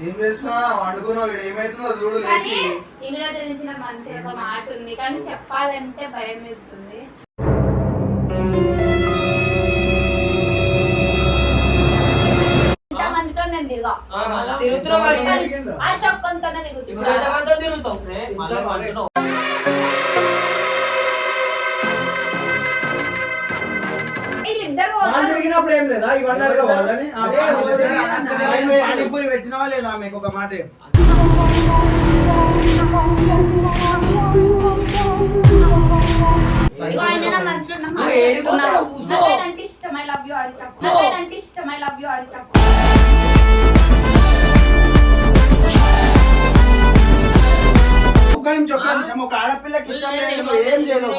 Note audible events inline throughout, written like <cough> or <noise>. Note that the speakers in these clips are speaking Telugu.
ఏం చేస్తున్నా వండుకున్నావు ఇక్కడ. ఏమైతుందో చూడు లేచి. ఇందులో నాకు మంచి ఒక మాట ఉంది. కానీ చెప్పాలంటే భయం వేస్తుంది. ఇంతమందితో నేను దిగా ఆ, మళ్ళా తిరుగుతున్నావు. ఆ షొక్కంతోనే ఇప్పుడు తిరిగినప్పుడు ఏం లేదా? ఇవన్నీ అడగవాలని పానీపూరి- పెట్టినవా లేదా మీకు ఒక మాట. నాకేనంటే ఇష్టం. ఐ లవ్ యూ నాకేనంటే ఇష్టం. ఐ లవ్ యూ నిమిషం నిమిషం. ఒక ఆడపిల్లకి ఇష్టం లేదు ఏం చేయదు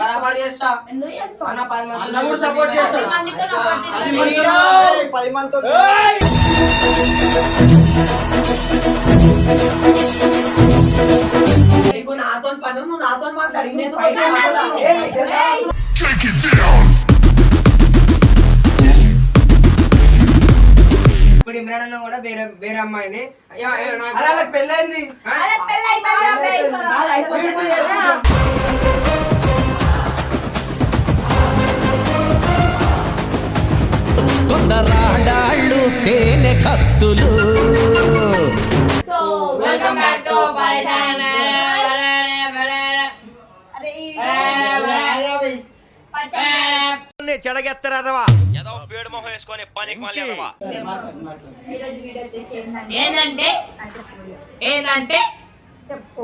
బరాబర్ చేస్తా. ఇప్పుడు చేసుకుంటాం. కొందరాడాళ్ళు తేనె కత్తులు. సో వెల్కమ్ బ్యాక్ టు చెడగెత్తరాదవా ఏదో పేడు మొహం వేసుకొని పనికి మళ్ళీ ఏంటంటే ఏంటంటే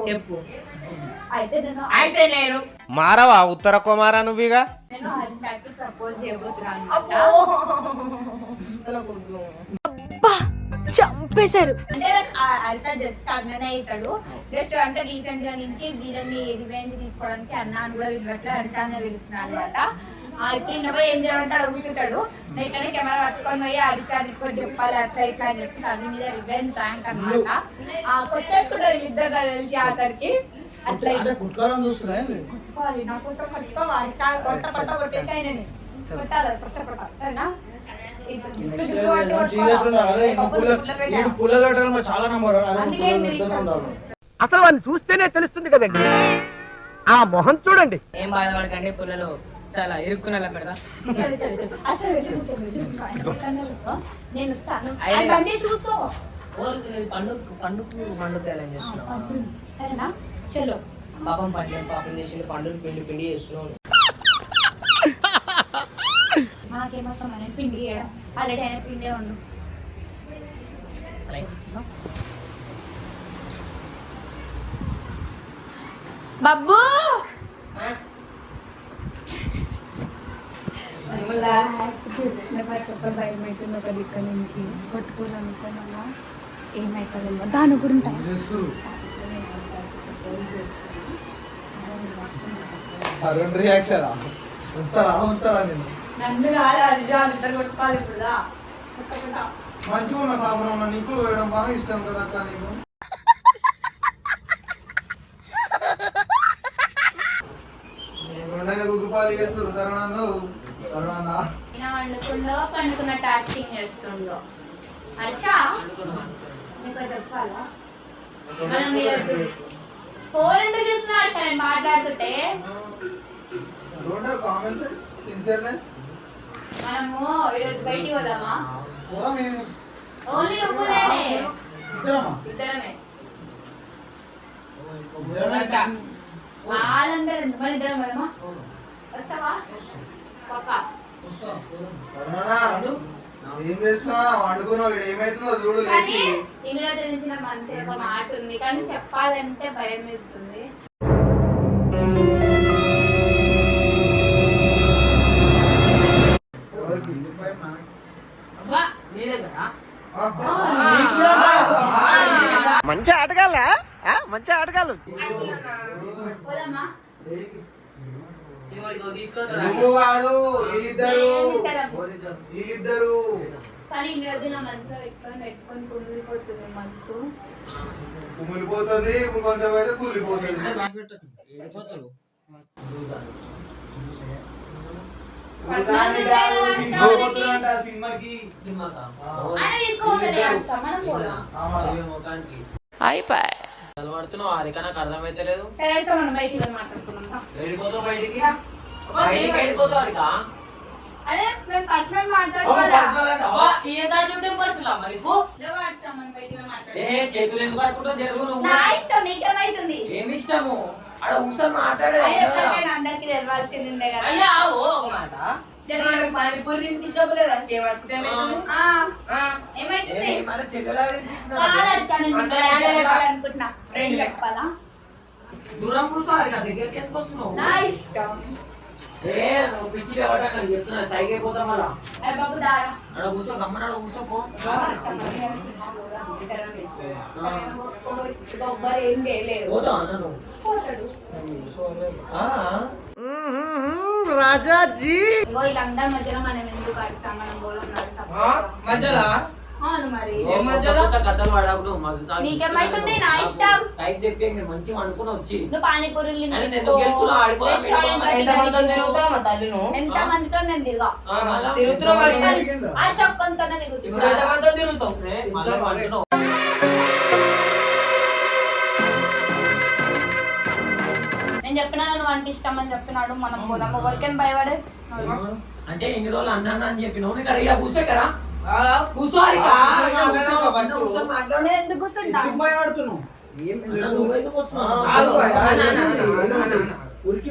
చెప్పు. అయితే నేను మారవా? ఉత్తర కుమారా నువ్వుగా? నేను హర్షకి ప్రపోజ్ చేయబోతున్నాను. అనమాట చంపేశారు. అంటే హర్ష జస్ట్ అన్ననే అవుతాడు. జస్ట్ అంటే రీసెంట్గా నుంచి వీళ్ళని రివెంజ్ తీసుకోవడానికి అన్న అని కూడా వీళ్ళట్లా హర్ష అని పిలుస్తున్నాను అనమాట. ఇప్పుడు ఈయన పోయి ఏం చేయాలంటే అడుగుతుంటాడు నేను కెమెరా పట్టుకొని పోయి హర్ష ఇప్పుడు చెప్పాలి అట్లా ఇట్లా అని చెప్పి దాని మీద రివెంజ్ ర్యాంక్ అనమాట కొట్టేసుకుంటారు వీళ్ళిద్దరు కలిసి ఆఖరికి అట్లా ఏంది? కొట్టుకోవాలి. నా కోసం పట్టుకో కొట్ట ఆయనని కొట్టాలి. సరేనా? పట్టి పెట్టా. అదే ఉండాలి. అసలు చూస్తేనే తెలుస్తుంది కదండి. ఆ మొహం చూడండి. ఏం బాధపడకండి పుల్లలో. చాలా కూర్చోండి. కూర్చోండి. నేను పండుగ పండుగ పండుగ తయారు చేస్తున్నావు సరేనా? చలో పాపం పండుగ పాపం చేసి పండుగ పిండి పిండి చేస్తున్నావు మాకేమొస్తాం అని పిండి చేయడం ఆల్రెడీ ఆయన పిండే ఉండు. బబ్బు! భయం అవుతుంది ఒక దిక్క నుంచి కొట్టుకోవాలనుకోమన్నా ఏమవుతుందో దాని గురించి. అరుణ్ రియాక్షన్ వస్తారా వస్తారా నేను? నన్ను రాడు కొట్టుకోవాలి ఇప్పుడు. మంచిగా ఉన్న పాపం నిప్పులు వేయడం బాగా ఇష్టం కదా అక్క నీకు? <laughs> రెండైన గుగ్గుపాలు చేస్తారు తరుణాలు వండుకుండో పండుకున్నట్టు యాక్టింగ్ చేస్తుండో హర్ష చెప్పాలా? ఫోన్ ఎందుకు చూస్తున్నా హర్ష? నేను మాట్లాడుతుంటే. మనము ఈరోజు బయటికి పోదామా. ఓన్లీ నువ్వు నేనే ఇద్దరమా? వాళ్ళందరూ మన ఇద్దరం వస్తావా? ఏం చేస్తున్నా? వండుకున్నావు ఇక్కడ. ఏమైతుందో చూడు లేచి. ఇందులో నాకు మంచి ఒక మాట ఉంది. కానీ చెప్పాలంటే భయం వేస్తుంది. మంచి ఆటగాళ్ళ? మంచి ఆటగాళ్ళు. నువ్వు కాదు వీళ్ళిద్దరు. వీళ్ళిద్దరు. కానీ ఇన్ని రోజులు నా మనసులో పెట్టుకొని పెట్టుకొని కుమిలిపోతుంది మనసు. కుమిలిపోతుంది ఇప్పుడు కొంచెం అయితే కూలిపోతుంది సినిమాకి. సినిమాకా ఏ నిలబడుతున్నావు ఆరిక నాకు అర్థమైతలేదు సరే హర్ష మనం బయటికి వెళ్ళి మాట్లాడుకుందాం రా. ఏడిపోతావు బయటికి. బయటికి ఏడిపోతావు ఆరిక అదే మేము పర్సనల్ మాట్లాడుకోవాలా? పర్సనల్ ఈ దాచుంటే నీకు? మనం బయటికి వెళ్ళి ఏ. చేతులు ఎందుకు పట్టుకుంటావు? జరుగు నువ్వు. నా ఇష్టం నీకేమైతుంది ఏమి ఇష్టము? ఆడ కూర్చొని మాట్లాడే అందరికీ తెలవాల్సిందే కదా. అయ్యా ఓ ఒక మాట. దూరం కూర్చో ఆరిక దగ్గరికి ఎందుకు వస్తున్నావు నా ఇష్టం ఏ నువ్వు పిచ్చి ఎవడా నాకు చెప్తున్నా మళ్ళా బాబు దారా కూర్చో పోతా అన్న నువ్వు పోతాడు ఇగో వీళ్ళందరి మధ్యలో మనం ఎందుకు అడుస్తాం మనం పోదాం ఆ, మధ్యలో అవును మరి ఏం మధ్యలో? కొత్త కథలు పడకు నువ్వు మధు తాగి. నీకేమైతుంది? నా ఇష్టం. టైప్ చెప్పి నేను మంచిగా అనుకుని వచ్చి నువ్వు పానీపూరీలు అరే నేను తినిపించుకో గెలుతున్నా, ఆడిపోదాం, రెస్టారెంట్ వెళ్ళిపోదాం. ఎంత మందితో తిరుగుతావు మా తల్లి నువ్వు ఎంత మందితో నేను తిరగా ఆ, మళ్ళా తిరుగుతున్నావు మరి. ఆ షొక్కంతోనే ఇప్పుడు తిరుగుతున్నా ఎంత మందితో తిరుగుతావు అంటే ఇష్టం అని చెప్పినాడు మనం పోదాం ఎవరికైనా భయపడే అంటే ఇన్ని రోజులు అన్నాను అని చెప్పి నువ్వు ఇక్కడ ఇలా కూర్చో కదా ఆ, కూర్చో మాట్లాడు. నేను ఎందుకు కూర్చుంటా ఎందుకు భయపడుతున్నావు ఏం అన్న, నువ్వు ఎందుకు వస్తున్నావు? ఆ, ఆగు, ఆగు, అన్న, ఆగు, అన్న, ఆగు, అన్న, ఆగు, అన్న, ఆగు. అన్న. ఉరికి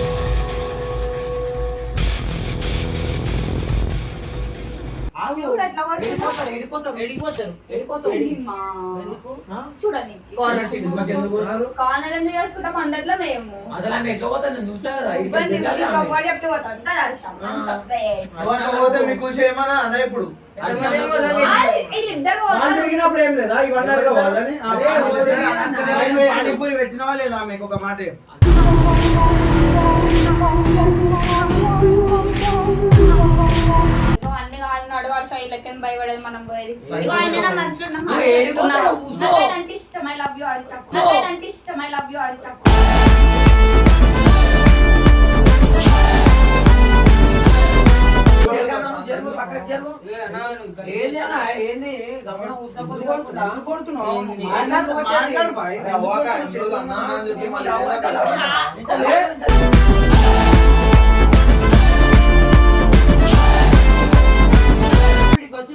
చూడండి కార్నర్ ఎందుకు? చేసుకుంటాం? మేము. చెప్తే పోతాం కదా మీకు ఏమన్నా అదే ఇప్పుడు. ఏం. తిరిగినప్పుడు లేదా? ఇవన్నీ పానీపూరి పెట్టినవా లేదా మీకు ఒక మాట శైలకని భయపడేది మనం పోయేది ఇగో ఆయన. నాకేనంటే ఇష్టం ఐ లవ్ యూ నాకేనంటే ఇష్టం ఐ లవ్ యూ హర్ష జరగన్నా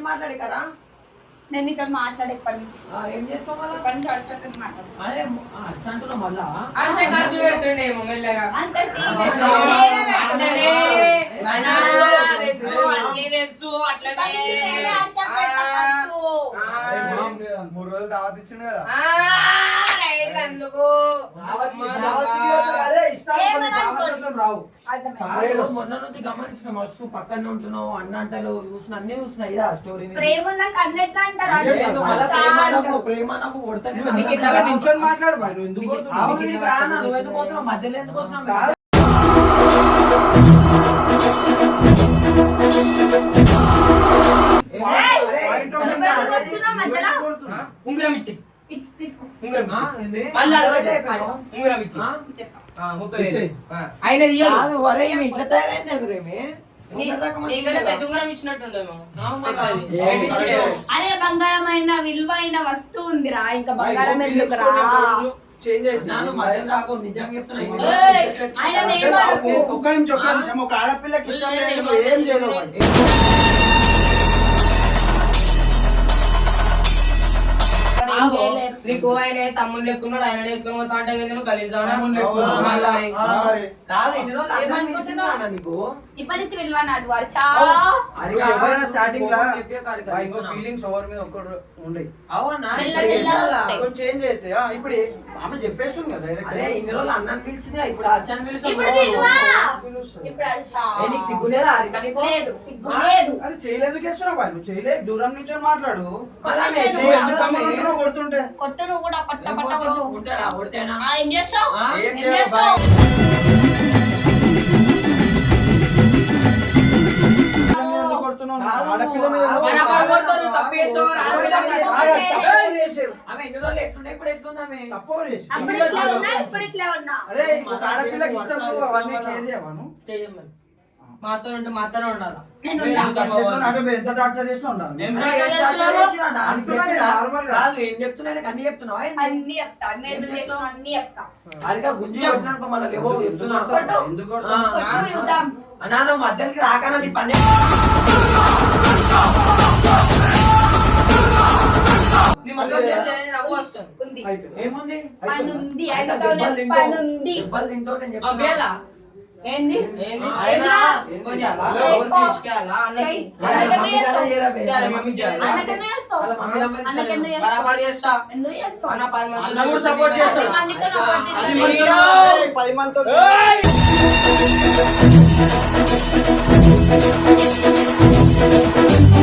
మాట్లాడి కదా? నేను నీతో మాట్లాడే ఇప్పటి నుంచి. ఏం చేస్తావు మళ్ళా? ఇప్పటి నుంచి హర్షతో మళ్ళా? ఖర్చు పెడుతుండేమో మెల్లగా. అంత సీన్ మూడు రోజులు దావత్ ఇచ్చిండు కదా? ఆ, రైట్ అందుకు. రావు. మొన్న నుంచి గమనించిన మస్తు పక్కనే ఉంటున్నావు అన్న అంటలు చూసిన అన్ని చూసిన ఇదా స్టోరీ ప్రేమ అంటారు ప్రేమ నీకు. నించొని మాట్లాడు ఎందుకు? నువ్వు ఎందుకు పోతున్నావు మధ్యలో ఎందుకు వస్తున్నావు? ఉంగరం ఇచ్చి ఆయన వరే, ఈమె ఇట్లా బంగారమైన విలువైన వస్తువు ఉందిరా. ఇంకా బంగారం ఒక ఒక్క నిమిషం ఒక్క నిమిషం ఒక ఆడపిల్లకి ఇష్టం లేదు, ఏం చేయదు నీకు ఆయన తమ్ముడు లెక్కున్నాడు ఆయన వేసుకొని పోతా అంటే నువ్వు కలిసావు ఇప్పటి నుంచి స్టార్టింగ్. ఫీలింగ్స్ ఓవర్ మీద ఒక్కరు ఉండయి అవునా. కొంచెం చేంజ్ అయితే ఆ, ఇప్పుడు ఆమె చెప్పేస్తుంది కదా డైరెక్ట్ అదే ఇన్ని రోజులు అన్నాన్ని పిలిచింది ఇప్పుడు అర్చన పిలుస్తుంది. సిగ్గులేదా అరే చేయలేదు నువ్వు చేయలేదు దూరం నుంచి మాట్లాడు. కొడుతుంటే? కొట్టు నువ్వు కూడా పట్ట పట్ట కొట్టు ఏం చేస్తావు? ఏం చేస్తావు? ఆడపిల్లకి ఇష్టం అవన్నీ చేయమను మాతో ఉంటే మాతోనే ఉండాలా. ఎంత టార్చర్ చేసినా ఉండాలి. ఏం. కాదు చెప్తున్నా అన్ని చెప్తున్నావా? అన్ని చెప్తా. నేను చేసిన అన్ని చెప్తా. అరిగా గుంజి కొట్టినాక మళ్ళీ లేవో చెప్తున్నా. ఎందుకు అన్నా నువ్వు మధ్యలోకి రాకనా నీ పని నీ మధ్యలో చేస్తే నవ్వు వస్తుంది. ఉంది. అయిపోయింది. ఏముంది? పని ఉంది, ఏంది? పది మంది అన్న కూడా support చేస్తాడు. పది మందితో నా పార్టీ అది ఉంది. మనతో ఏయ్! పది మందితో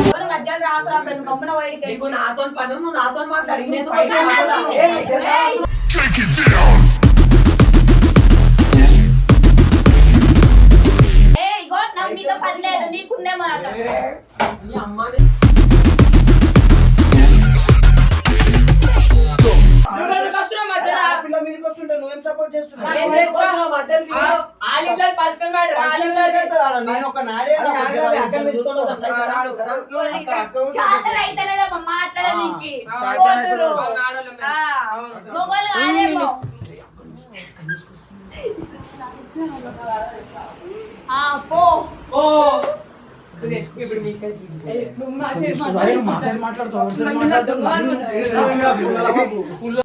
ఎవరు మధ్యలో రాకురా గమ్మున వాడికి నాతో పని నువ్వు నాతో మాట్లాడి. అయితే లేదమ్మా మాట్లాడడానికి మొగోళ్ళు కాదేమో. ఆ, పో. ఓ. <laughs>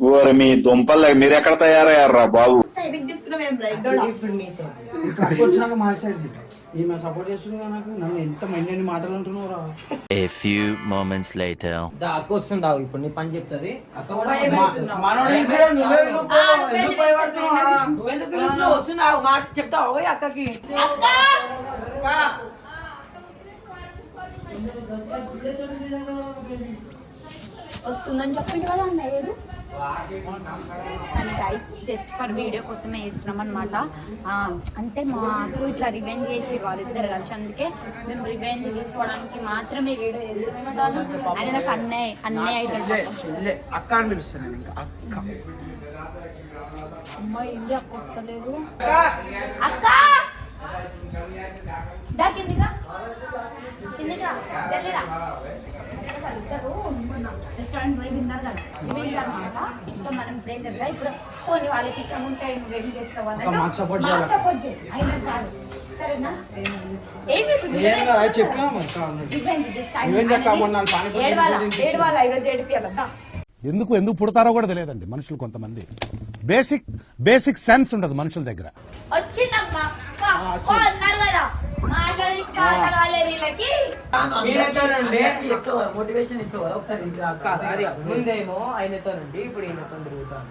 ఓరి మీ దుంపలు మీరెక్కడ తయారయ్యారా బాబు? వచ్చినాక మా సైడ్ సీట్ ఈమె సపోర్ట్ చేస్తుంది నాకు. నన్ను ఎంత మైండ్ అని మాటలు అంటున్నావు రా A few moments later. దా అక్క వస్తుందావు ఇప్పుడు నీ పని చెప్తుంది. అక్క కూడా. మనోడు ఏం నువ్వే ఎందుకు భయపడుతున్నావు? నువ్వెందుకు పిలుస్తున్నావు? మాట చెప్తావు? అక్కకి. అక్క! వస్తుందని చెప్పిండు కదా అన్నయ్యడు కానీ గైస్ జస్ట్ ఫర్ వీడియో కోసమే వేస్తున్నాం అనమాట అంటే మాకు ఇట్లా రివెంజ్ చేసి వాళ్ళిద్దరు కలిసి. అందుకే మేము రివెంజ్ తీసుకోవడానికి మాత్రమే వీడియో ఆయన నాకు అన్నయ్య అన్నయ్య అవుతాడు అక్క అని పిలుస్తాను నేను ఇంకా అక్క. అమ్మాయి అక్క వస్తలేదు. అక్క! కిందిగా రెస్టారెంట్ పోయి తిన్నారు కదా ఇవేంటి అనమాట సో మనం ఏం తెలుసా ఇప్పుడు కొన్ని వాళ్ళకి ఇష్టం ఉంటాయి నువ్వు ఏం చేస్తావు చేయాలి. సపోర్ట్ చేసి అయినా కాదు సరేనా ఏం అన్నట్టు. ఏడవాల. ఏడవాల ఈరోజు ఎందుకు ఎందుకు పుడతారో కూడా తెలియదండి మనుషులు కొంతమంది. బేసిక్ బేసిక్ సెన్స్ ఉండదు మనుషుల దగ్గర. ముందేమో ఆయనతో నుండి ఇప్పుడు ఈయనతో తిరుగుతాను.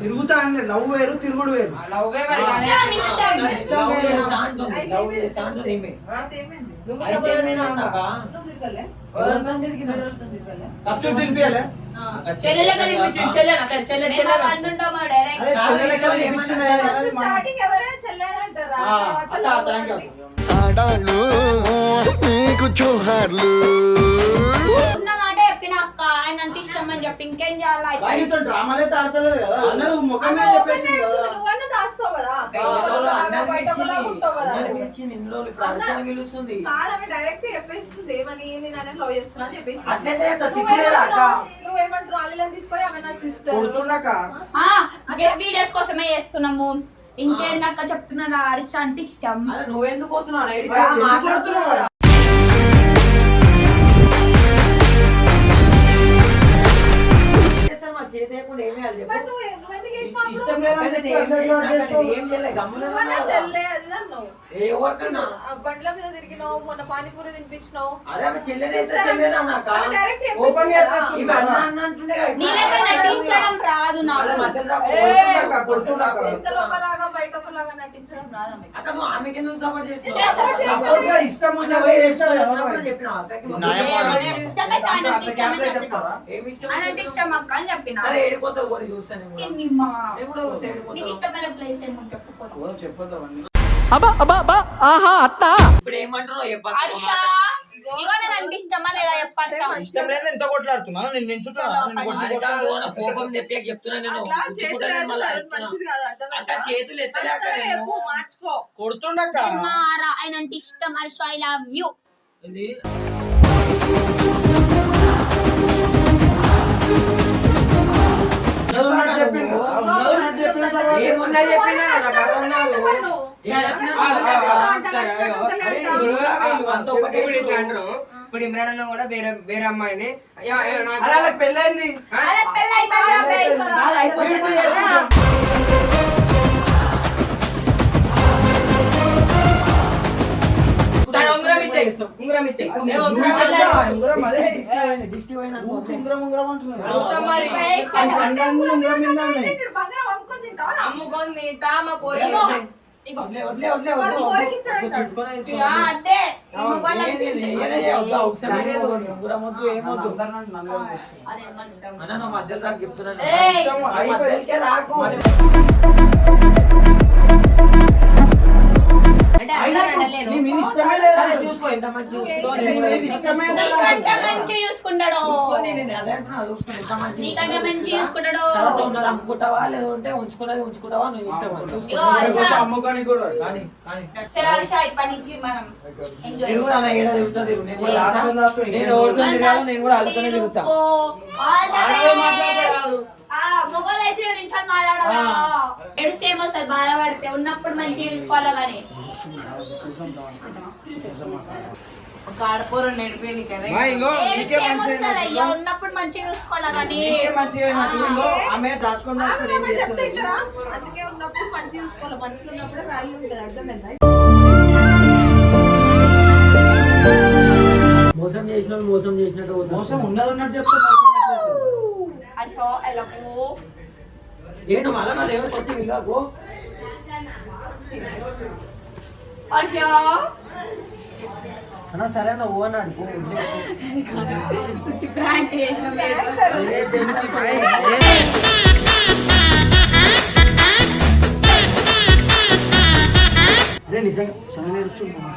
తిరుగుతా లవ్ వేరు తిరుగుడు వేరు. లవ్ ఆడాళ్ళు నీకు జోహార్లు. ఆయన అంటే ఇష్టం అని చెప్పి ఇంకేం చేయాలా? డ్రామాలే తాడతలేదు కదా. అన్నది ముఖమే చెప్పేసింది కదా. కదా? పిలుస్తుంది. కాదమ్మ డైరెక్ట్ చెప్పేస్తుంది. ఏమని నేను ఆయన లవ్ చేస్తున్నా అని చెప్పేసి. అట్లయితే చెప్తా, సిగ్గులేదా అక్క? నువ్వేమంటారు రాలీలని తీసుకొని ఆమె నా సిస్టర్ కొడుతుండక? వీడియోస్ కోసమే చేస్తున్నాము. ఇంకేందక్క చెప్తున్నదా హర్ష అంటే ఇష్టం. నువ్వెందుకు పోతున్నావు? మరి కొడుతున్నావు కదా? ఏం అట్లా ఎట్లా చేసినా చేస్తావు? కానీ ఏం చేయలే, గమ్మున ఏ ఎవరికన్నా? బండ్ల మీద తిరిగినావు మొన్న పానీపూరి తినిపించినావు. అరే ఆమె చెల్లెనా నాక? డైరెక్ట్ ఓపెన్ అన్న. అన్న అంటుండే నటించడం రాదు నాకు. బయట ఒకలాగా నటించడం రాదమ్మ అక్క నువ్వు ఆమెకి ఎందుకు సపోర్ట్ చేస్తున్నావు? చేస్తాను, Support గా ఇష్టం అన్న ఉన్నదే పోయి చేస్తాడు కదా వచ్చినప్పుడు మరి. చెప్పినావా అక్కకి? చెప్పేసి ఆయన అంత అంటే ఇష్టం క్యాప్లే అని చెప్పిన ఇష్టం? అక్క అని ఏడిపోతావు చూస్తాను. నీకు ఇష్టమైన ప్లేస్ ఏమో చెప్పుకోదు ఇగో నేను అంటే ఇష్టమా లేదా చెప్పాలి ఇష్టం లేదు ఎంత కొట్లాడుతున్నా. నేను నేను కోపం చెప్తున్నా నేను? అక్క చేతులు ఎత్తలేక మార్చుకో. కొడుతుండక్క. ఆయన అంటే ఇష్టం. హర్ష ఐ లవ్ యూ ఏంది? ఉన్నది ఉన్నట్టు చెప్పిండు. చెప్పిన తర్వాత ఏమున్నా చెప్పినా నాకు సరే, అయ్యో. అరే, ఇప్పుడు ఇమ్రాన్ అన్న కూడా వేరే వేరే అమ్మాయిని. నాకు- పెళ్ళైంది. అయిపోయింది అరే మనం అన్న, నువ్వు మధ్యలో రాకు చెప్తున్నాను. మంచి లేదా? చూసుకుంటాడు. నీకంటే మంచి చూసుకుంటాడు. అమ్ముకుంటావా లేదంటే ఉంచుకున్నది ఉంచుకుంటావా నువ్వు ఇష్టం. అమ్ముకొని కూడా కానీ నేను కూడా అలా ఏడా తిరుగుతా తిరుగు. నేను కూడా లాస్ట్ తెలుసా? లాస్ట్ లాస్ట్ నేను ఎవరితో తిరగాలో నేను కూడా వాళ్ళతోనే తిరుగుతా. ఆడవాళ్ళు మాట్లాడితే కాదు. మొగలు అయితే నిమిషాలు మాట్లాడాలా ఎడు సేమ్ వస్తుంది? బాధపడితే ఉన్నప్పుడు మంచిగా చూసుకోవాలి కానీ ఒక ఆడపోరు కదా మంచిగా వస్తుంది అయ్యా ఉన్నప్పుడు మంచిగా చూసుకోవాలి కానీ నీకే మంచిగా అయినట్టు. ఇంకో ఆమె దాచుకొని దాచుకొని ఏం ఆమె చెప్తే చేస్తుంది? వింటారా? అందుకే ఉన్నప్పుడు మంచిగా చూసుకోవాలి. ఉన్నప్పుడే వాల్యూ ఉంటుంది. అర్థమైందా? మోసం చేసిన మోసం చేసినట్టు. మోసం ఉన్నది ఉన్నట్టు చెప్తే మోసం ఎట్లయితది? అసో ఎలాగో ఏంటో మళ్ళా నా దేవుడు కొట్టి విలువకు హర్ష అన్నా సరే అన్న ఓ అన్నాడు పో, వదిలే. ప్రాంక్ చేసిన ఏ జన్మకి పై- అరే నిజంగా చాలా నేర్చుకుంటున్నా